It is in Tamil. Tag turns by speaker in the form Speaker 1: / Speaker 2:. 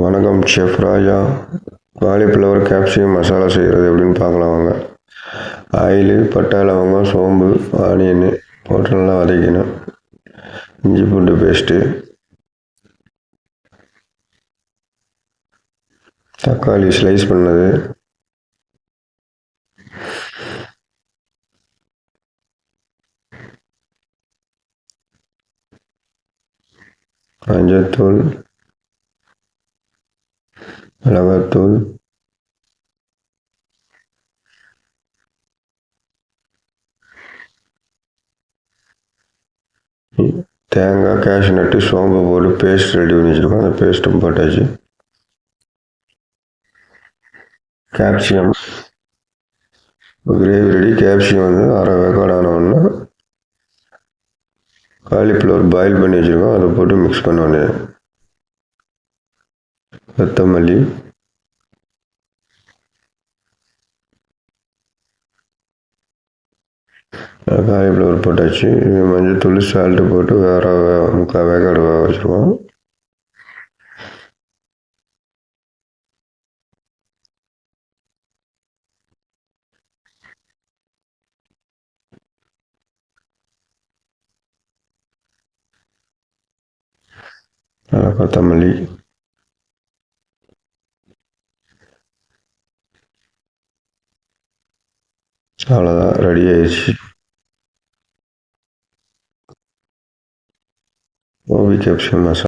Speaker 1: வணக்கம் chef Raja. Cauliflower capsicum masala செய்கிறது எப்படின்னு பார்க்கலாம் வாங்க. ஆயிலு பட்டை லவங்கம் சோம்பு ஆனியன் போட்டு நல்லா வதக்கணும் இஞ்சி பூண்டு பேஸ்ட்டு தக்காளி ஸ்லைஸ் பண்ணது. மஞ்சத்தூள். மிளகாத்தூள் தேங்காய் கேஷ் நட்டு சோம்பு போட்டு பேஸ்ட் ரெடி பண்ணி வச்சுருக்கோம். அந்த பேஸ்ட்டும் போட்டாச்சு. கேப்சியம் கிரேவி ரெடி கேப்சியம் வந்து அரை வேக்காடு ஆனவுடனே காலிஃப்ளவர் பாயில் பண்ணி வச்சுருக்கோம். அதை போட்டு மிக்ஸ் பண்ண வேண்டியது. கொத்தமல்லி காலிஃப்ளவர் போட்டாச்சு. மஞ்சள் தூள் சால்ட்டு போட்டு வேற முக்கால் வேக்காடு வேக வச்சுருவோம். நல்லா கொத்தமல்லி. அவ்வளோதான் ரெடி ஆயிடுச்சு. கோபி கேப்ஷன் மசாலா